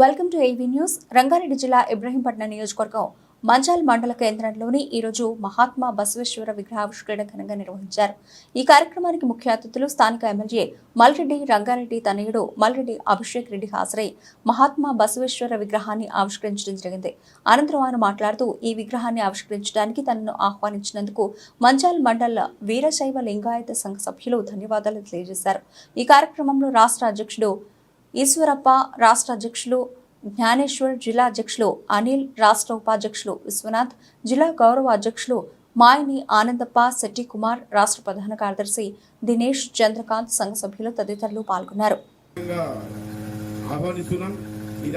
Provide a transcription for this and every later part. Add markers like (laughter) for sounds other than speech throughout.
Welcome to AV news Rangareddy జిల్లా ఇబ్రహీంపట్నం నియోజకవర్గం మంచాల్ మండల కేంద్రంలోని ఈరోజు మహాత్మా బసవేశ్వర విగ్రహావిష్కరణ ఘనంగా నిర్వహించారు. ఈ కార్యక్రమానికి ముఖ్య అతిథులు స్థానిక ఎమ్మెల్యే మల్రెడ్డి రంగారెడ్డి తనయుడు మల్రెడ్డి అభిషేక్ రెడ్డి హాజరై మహాత్మా బసవేశ్వర విగ్రహాన్ని ఆవిష్కరించడం జరిగింది. అనంతరం ఆయన మాట్లాడుతూ ఈ విగ్రహాన్ని ఆవిష్కరించడానికి తనను ఆహ్వానించినందుకు మంచాల్ మండల వీరశైవ లింగాయత సంఘ సభ్యులు ధన్యవాదాలు తెలియజేశారు. ఈ కార్యక్రమంలో రాష్ట్ర అధ్యక్షుడు ఈశ్వరప్ప రాష్ట్ర అధ్యక్షులు జ్ఞానేశ్వర్ జిల్లా అధ్యక్షులు అనిల్ రాష్ట్ర ఉపాధ్యక్షులు విశ్వనాథ్ జిల్లా గౌరవ అధ్యక్షులు మాయని ఆనందప్ప శెట్టి కుమార్ రాష్ట్ర ప్రధాన కార్యదర్శి దినేష్ చంద్రకాంత్ సంఘ సభ్యులు తదితరులు పాల్గొన్నారు. గా ఆహ్వానిస్తున్నాం. ఈ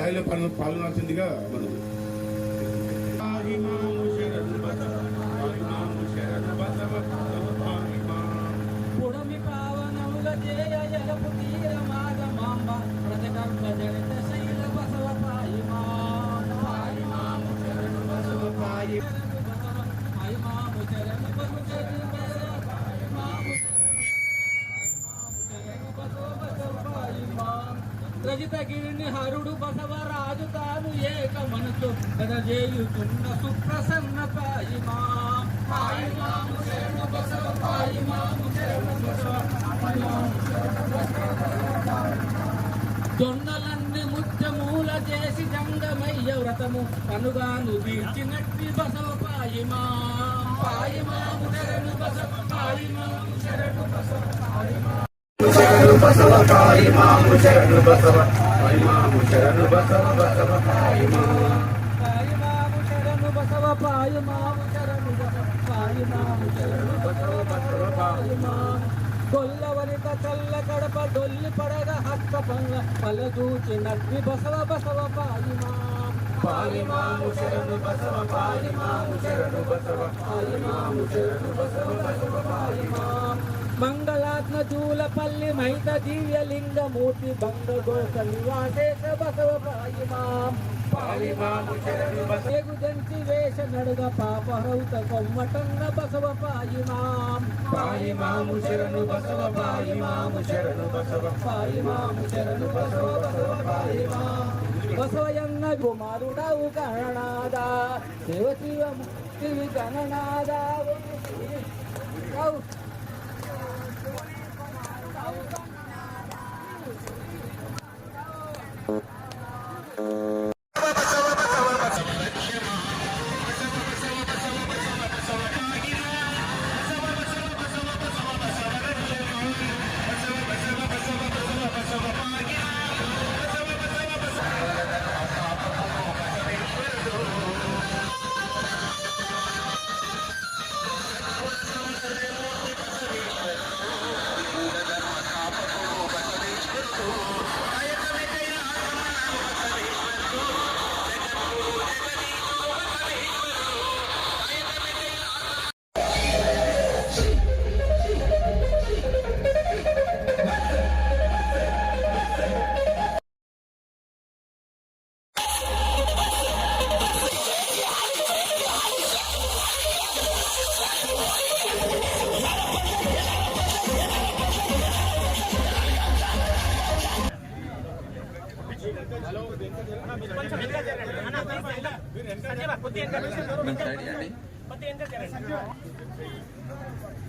రజితగిరిని హరుడు బసవరాజు తాను ఏక మనసు గదజేయుచున్న సుప్రసన్న దొన్నలన్నీ ముత్యమూల చేసి జంగమయ్య వ్రతము కనుగాను తీర్చినట్టి బసవ పాయిమా. పాయిమాము శరణు బసవ పాయిమాము శరణు బసవ పాయిమా. మా పాయి మాము శరణు బసవ కాయి మాము శరణు బసవ కాయి మా పాయి మాము శరణు బసవ మాము శరణు బసవ కాయి మాము శరణు బసవ బసవ పాయి మాము కొల్లవనిక చల్ల కడప పడగ హక్క పంగ పలదూచి నగ్ని బసవ బసవ పాయి పాయి మాము శరణు బసవ పాయి మాము శరణు బసవ పాయి మాము శరణు బసవ బసవ పాయి మంగళాత్మజూలపల్లి మహిత దివ్యలింగమూర్తి భంగగోత నివాసేశ బసవ పాయిమాం దంచి వేష నడుగ పాపహౌత కొమ్మటన్న బసవ పాయిమాం పాయిమాము శరణు బసవ పాయిమాము శరణు బసవ పాయిమాము శరణు బసవ బసవ పాయిమాం బసవయన్న కుమారుడవు గణనాదా దేవశివ ముక్తి గణనాదా. Thank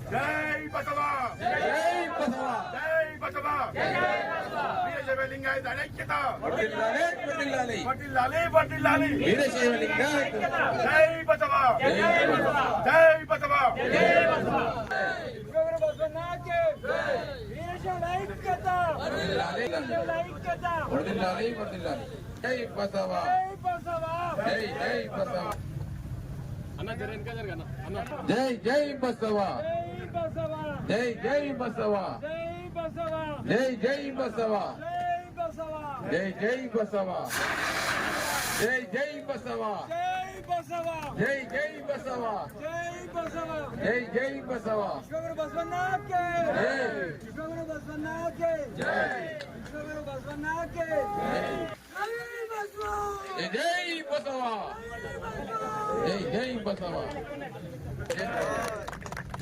जय बसवा जय बसवा जय बसवा ವೀರಶೈವ ಲಿಂಗಾಯತ ಅನೈಕ್ಯತ ಪಟಿಲ್ಲಾಲಿ ಪಟಿಲ್ಲಾಲಿ ವೀರಶೈವ ಲಿಂಗಾಯತ ಜೈ ಬಸವ ಜೈ ಬಸವ ವೀರಶೈವ ಐಕ್ಯತ ಜೈ ಬಸವ జై జై బసవ. జై జై బసవ. జై జై బసవ. జై జై బసవ. జై జై బసవ. జై జై బసవ. జై జై బసవ. బసవనాథ్ జై. బసవనాథ్ జై జై బసవా జై జై బసవా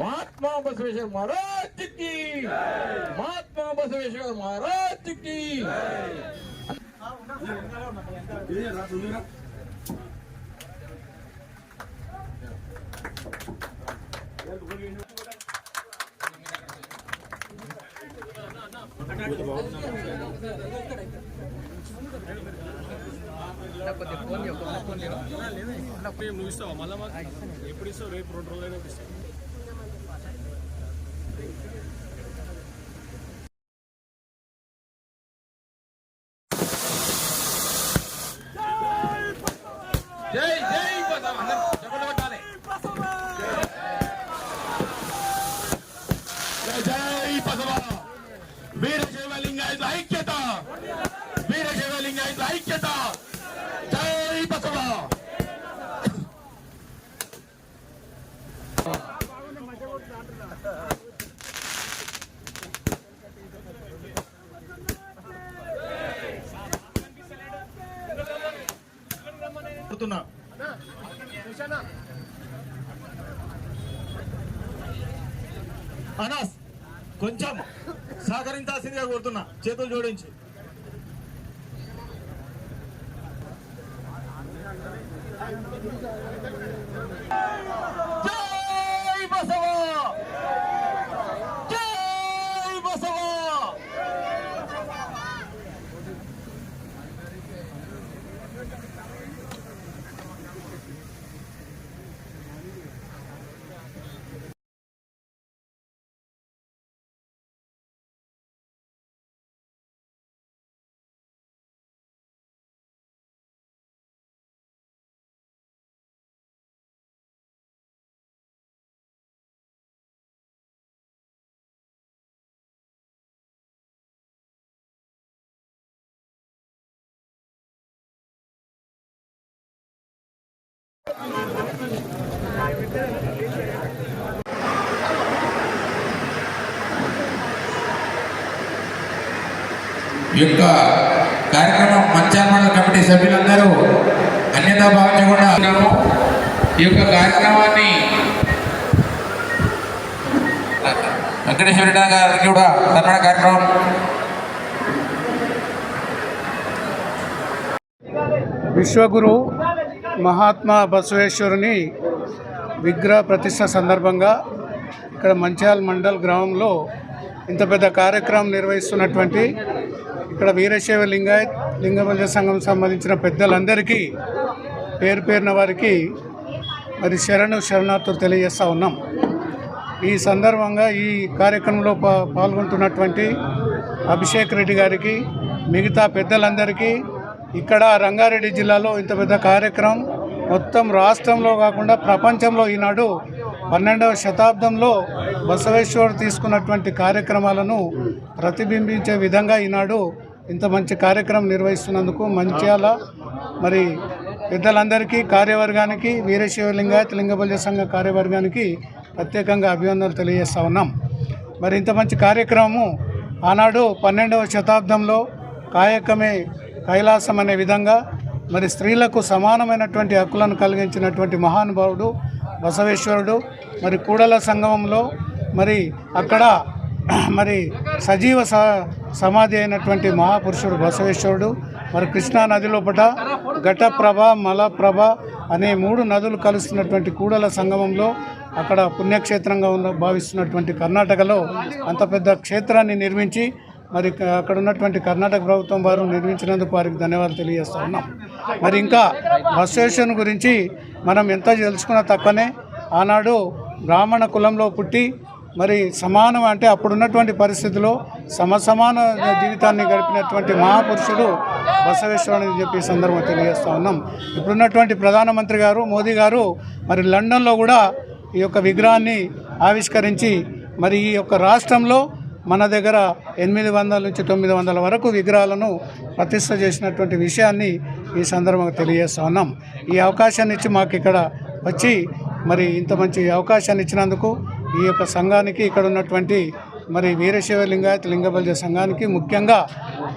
మహాత్మా బసవేశ్వర మహారాజ్కి మహాత్మా బసవేశ్వర మహారాజ్కి బాగున్నా కొద్దిగా ఫోన్ ఎప్పుడు ఇస్తావు మళ్ళీ ఎప్పుడు ఇస్తావు రేపు రెండు రోజులు ఇస్తావు అనాస్ కొంచెం సహకరించాల్సిందిగా కోరుతున్నా. చేతులు జోడించి జై బసవ జై బసవ ఈ యొక్క కార్యక్రమం మంచాల మండల కమిటీ సభ్యులందరూ అన్యతా భావించకుండా ఉన్నాము. ఈ యొక్క కార్యక్రమాన్ని వెంకటేశ్వర గారికి కూడా కన్నడ కార్యక్రమం. విశ్వగురు మహాత్మా బసవేశ్వరుని విగ్రహ ప్రతిష్ట సందర్భంగా ఇక్కడ మంచాల్ మండల్ గ్రామంలో ఇంత పెద్ద కార్యక్రమం నిర్వహిస్తున్నటువంటి ఇక్కడ వీరశైవ లింగాయత్ లింగబల సంఘం సంబంధించిన పెద్దలందరికీ పేరు పేరున వారికి మరి శరణు శరణార్థులు తెలియజేస్తూ ఉన్నాం. ఈ సందర్భంగా ఈ కార్యక్రమంలో పాల్గొంటున్నటువంటి అభిషేక్ రెడ్డి గారికి మిగతా పెద్దలందరికీ ఇక్కడ రంగారెడ్డి జిల్లాలో ఇంత పెద్ద కార్యక్రమం మొత్తం రాష్ట్రంలో కాకుండా ప్రపంచంలో ఈనాడు పన్నెండవ శతాబ్దంలో బసవేశ్వరుడు తీసుకున్నటువంటి కార్యక్రమాలను ప్రతిబింబించే విధంగా ఈనాడు ఇంత మంచి కార్యక్రమం నిర్వహిస్తున్నందుకు మంచిర్యాల మరి పెద్దలందరికీ కార్యవర్గానికి వీరశైవ లింగాయత్ లింగబల్య సంఘ కార్యవర్గానికి ప్రత్యేకంగా అభివందనలు తెలియజేస్తా ఉన్నాం. మరి ఇంత మంచి కార్యక్రమము ఆనాడు పన్నెండవ శతాబ్దంలో కాయకమే కైలాసం అనే విధంగా మరి స్త్రీలకు సమానమైనటువంటి హక్కులను కలిగించినటువంటి మహానుభావుడు బసవేశ్వరుడు మరి కూడల సంగమంలో మరి అక్కడ (clears throat) మరి సజీవ స సమాధి అయినటువంటి మహాపురుషుడు బసవేశ్వరుడు మరి కృష్ణా నది లోపట ఘటప్రభ మలప్రభ అనే మూడు నదులు కలుస్తున్నటువంటి కూడల సంగమంలో అక్కడ పుణ్యక్షేత్రంగా ఉన్న భావిస్తున్నటువంటి కర్ణాటకలో అంత పెద్ద క్షేత్రాన్ని నిర్మించి మరి అక్కడ ఉన్నటువంటి కర్ణాటక ప్రభుత్వం వారు నిర్మించినందుకు వారికి ధన్యవాదాలు తెలియజేస్తా ఉన్నాం. మరి ఇంకా బసవేశ్వరుని గురించి మనం ఎంత తెలుసుకున్నా తక్కువనే ఆనాడు బ్రాహ్మణ కులంలో పుట్టి మరి సమానం అంటే అప్పుడున్నటువంటి పరిస్థితిలో సమసమాన జీవితాన్ని గడిపినటువంటి మహాపురుషుడు బసవేశ్వరుడు అని చెప్పి సందర్భం సందర్భంగా తెలియజేస్తా ఉన్నాం. ఇప్పుడున్నటువంటి ప్రధానమంత్రి గారు మోదీ గారు మరి లండన్లో కూడా ఈ యొక్క విగ్రహాన్ని ఆవిష్కరించి మరి ఈ యొక్క రాష్ట్రంలో మన దగ్గర ఎనిమిది వందల నుంచి తొమ్మిది వందల వరకు విగ్రహాలను ప్రతిష్ట చేసినటువంటి విషయాన్ని ఈ సందర్భంగా తెలియజేస్తా ఉన్నాం. ఈ అవకాశాన్ని ఇచ్చి మాకు ఇక్కడ వచ్చి మరి ఇంత మంచి అవకాశాన్ని ఇచ్చినందుకు ఈ యొక్క సంఘానికి ఇక్కడ ఉన్నటువంటి మరి వీరశైవ లింగాయత్ లింగబల్జ సంఘానికి ముఖ్యంగా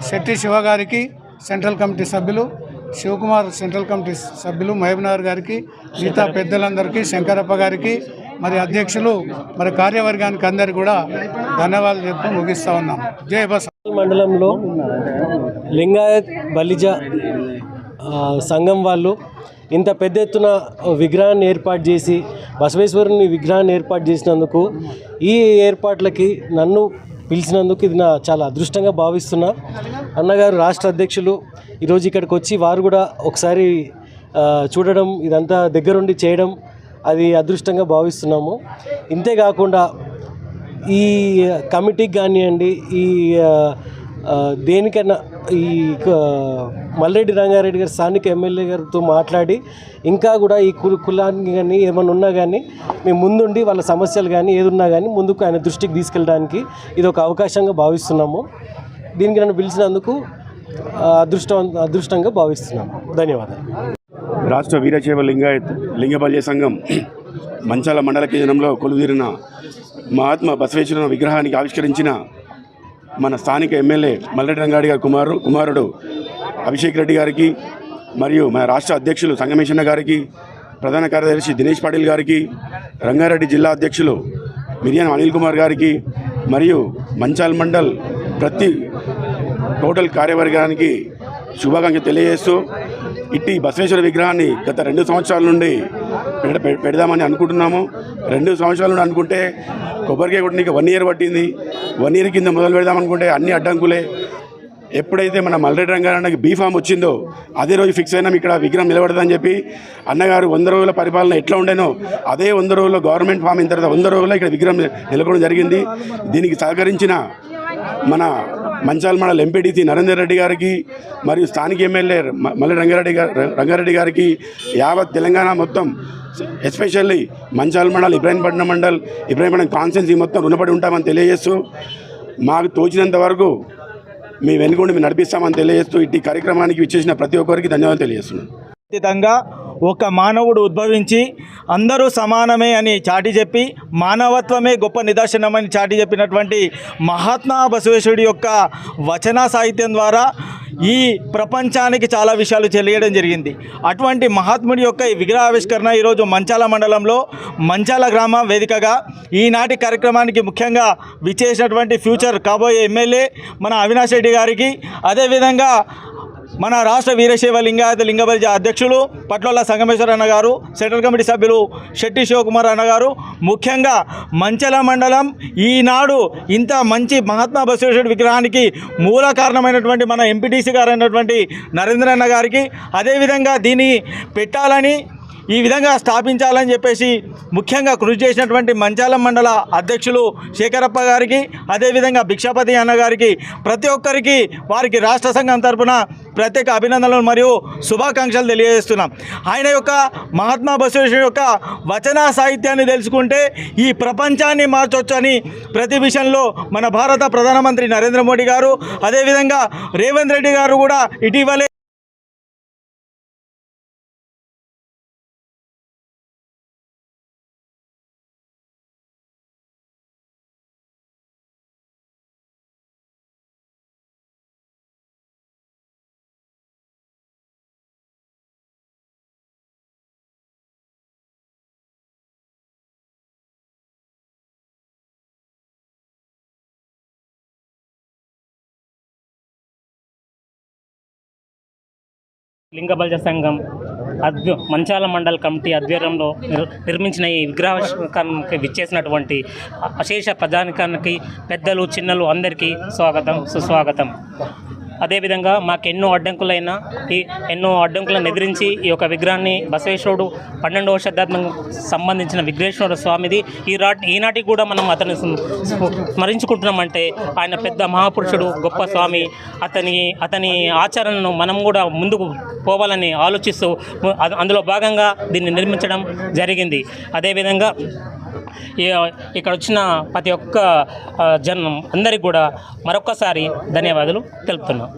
శెట్టి శివ గారికి సెంట్రల్ కమిటీ సభ్యులు శివకుమార్ సెంట్రల్ కమిటీ సభ్యులు మహబూబ్నగర్ గారికి మిగతా పెద్దలందరికీ శంకరప్ప గారికి మరి అధ్యక్షులు మరి కార్యవర్గానికి అందరికీ కూడా ధన్యవాదాలు చెప్తూ ముగిస్తూ ఉన్నాం. జయ బస్ మండలంలో లింగాయత్ బలిజ సంఘం వాళ్ళు ఇంత పెద్ద ఎత్తున విగ్రహాన్ని ఏర్పాటు చేసి బసవేశ్వరుని విగ్రహాన్ని ఏర్పాటు చేసినందుకు ఈ ఏర్పాట్లకి నన్ను పిలిచినందుకు ఇది నా చాలా అదృష్టంగా భావిస్తున్నా. అన్నగారు రాష్ట్ర అధ్యక్షులు ఈరోజు ఇక్కడికి వచ్చి వారు కూడా ఒకసారి చూడడం ఇదంతా దగ్గరుండి చేయడం అది అదృష్టంగా భావిస్తున్నాము. ఇంతేకాకుండా ఈ కమిటీకి కానివ్వండి ఈ దేనికైనా ఈ మల్లెడ్డి మల్రెడ్డి రంగారెడ్డి గారు స్థానిక ఎమ్మెల్యే గారితో మాట్లాడి ఇంకా కూడా ఈ కుల కులానికి కానీ ఏమైనా ఉన్నా కానీ మేము ముందుండి వాళ్ళ సమస్యలు కానీ ఏది ఉన్నా కానీ ముందుకు ఆయన దృష్టికి తీసుకెళ్ళడానికి ఇది ఒక అవకాశంగా భావిస్తున్నాము. దీనికి నన్ను పిలిచినందుకు అదృష్టం అదృష్టంగా భావిస్తున్నాము. ధన్యవాదాలు. రాష్ట్ర వీరశైవ లింగాయత్ లింగబల్య సంఘం మంచాల మండల కేంద్రంలో కొలుదీరిన మహాత్మా బసవేశ్వర విగ్రహానికి ఆవిష్కరించిన మన స్థానిక ఎమ్మెల్యే మల్లెడ్డి రంగాడి గారి కుమారు కుమారుడు అభిషేక్ రెడ్డి గారికి మరియు మన రాష్ట్ర అధ్యక్షులు సంగమేశన్న గారికి ప్రధాన కార్యదర్శి దినేష్ పాటిల్ గారికి రంగారెడ్డి జిల్లా అధ్యక్షులు మిరియాన్ అనిల్ కుమార్ గారికి మరియు మంచాల్ మండల్ ప్రతి టోటల్ కార్యవర్గానికి శుభాకాంక్ష తెలియజేస్తూ ఇట్టి బసవేశ్వర విగ్రహాన్ని గత రెండు సంవత్సరాల నుండి పె- పెడదామని అనుకుంటున్నాము. రెండు సంవత్సరాల నుండి అనుకుంటే కొబ్బరికాయ కొట్టడానికి వన్ ఇయర్ పట్టింది. వన్ ఇయర్ కింద మొదలు పెడదామనుకుంటే అన్ని అడ్డంకులే. ఎప్పుడైతే మన మల్లరెడ్డి రంగారానికి బీఫామ్ వచ్చిందో అదే రోజు ఫిక్స్ అయినాం ఇక్కడ విగ్రహం నిలబడదని చెప్పి. అన్నగారు వంద రోజుల పరిపాలన ఎట్లా ఉండేనో అదే వంద రోజుల్లో గవర్నమెంట్ ఫామ్ అయిన తర్వాత వంద రోజుల్లో ఇక్కడ విగ్రహం నెలకొనడం జరిగింది. దీనికి సహకరించిన మన మంచాల మండల ఎంపీటీసీ నరేందర్ రెడ్డి గారికి మరియు స్థానిక ఎమ్మెల్యే మల్లె మల్లి రంగారెడ్డి గారు రంగారెడ్డి గారికి యావత్ తెలంగాణ మొత్తం ఎస్పెషల్లీ మంచాల మండల్ ఇబ్రాహీంపట్నం మండల్ ఇబ్రాహీంపట్నం కాన్స్టెన్సీ మొత్తం రుణపడి ఉంటామని తెలియజేస్తూ మాకు తోచినంత వరకు మీ వెనుకుండి మేము నడిపిస్తామని తెలియజేస్తూ ఇట్టి కార్యక్రమానికి ఇచ్చేసిన ప్రతి ఒక్కరికి ధన్యవాదాలు తెలియజేస్తున్నాను. ఖచ్చితంగా ఒక మానవుడు ఉద్భవించి అందరూ సమానమే అని చాటి చెప్పి మానవత్వమే గొప్ప నిదర్శనమని చాటి చెప్పినటువంటి మహాత్మా బసవేశ్వరుడి యొక్క వచన సాహిత్యం ద్వారా ఈ ప్రపంచానికి చాలా విషయాలు తెలియడం జరిగింది. అటువంటి మహాత్ముడి యొక్క ఈ విగ్రహావిష్కరణ ఈరోజు మంచాల మండలంలో మంచాల గ్రామ వేదికగా ఈనాటి కార్యక్రమానికి ముఖ్యంగా విచ్చేసినటువంటి ఫ్యూచర్ కాబోయే ఎమ్మెల్యే మన అవినాష్ రెడ్డి గారికి అదేవిధంగా మన రాష్ట్ర వీరశైవ లింగాయత లింగబలిజ అధ్యక్షులు పట్లోల సంగమేశ్వర అన్న గారు సెంట్రల్ కమిటీ సభ్యులు శెట్టి శివకుమార్ అన్న గారు ముఖ్యంగా మంచల మండలం ఈనాడు ఇంత మంచి మహాత్మా బసవేశ్వరుడు విగ్రహానికి మూల కారణమైనటువంటి మన ఎంపీటీసీ గారు అయినటువంటి నరేంద్ర అన్న గారికి అదేవిధంగా దీన్ని పెట్టాలని ఈ విధంగా స్థాపించాలని చెప్పేసి ముఖ్యంగా కృషి చేసినటువంటి మంచాలం మండల అధ్యక్షులు శేఖరప్ప గారికి అదేవిధంగా భిక్షాపతి అన్న గారికి ప్రతి ఒక్కరికి వారికి రాష్ట్ర సంఘం తరపున ప్రత్యేక అభినందనలు మరియు శుభాకాంక్షలు తెలియజేస్తున్నాం. ఆయన యొక్క మహాత్మా బసవేశ్వర యొక్క వచన సాహిత్యాన్ని తెలుసుకుంటే ఈ ప్రపంచాన్ని మార్చొచ్చని ప్రతి విషయంలో మన భారత ప్రధానమంత్రి నరేంద్ర మోడీ గారు అదేవిధంగా రేవంత్ రెడ్డి గారు కూడా ఇటీవలే లింగబల్జ సంఘం అద్భు మంచాల మండల్ కమిటీ ఆధ్వర్యంలో నిర్- నిర్మించిన ఈ విగ్రహానికి విచ్చేసినటువంటి అశేష ప్రజానికానికి పెద్దలు చిన్నలు అందరికీ స్వాగతం సుస్వాగతం. అదేవిధంగా మాకు ఎన్నో అడ్డంకులైన ఈ ఎన్నో అడ్డంకులను ఎదిరించి ఈ యొక్క విగ్రహాన్ని బసవేశ్వరుడు పన్నెండవ శతాబ్దం సంబంధించిన విఘ్నేశ్వర స్వామిది. ఈ రా ఈనాటికి కూడా మనం అతన్ని స్మరించుకుంటున్నామంటే ఆయన పెద్ద మహాపురుషుడు గొప్ప స్వామి. అతని అతని ఆచరణను మనం కూడా ముందుకు పోవాలని ఆలోచిస్తూ అందులో భాగంగా దీన్ని నిర్మించడం జరిగింది. అదేవిధంగా ఇక్కడ వచ్చిన ప్రతి ఒక్క జనం అందరికి కూడా మరొక్కసారి ధన్యవాదాలు తెలుపుతున్నాం.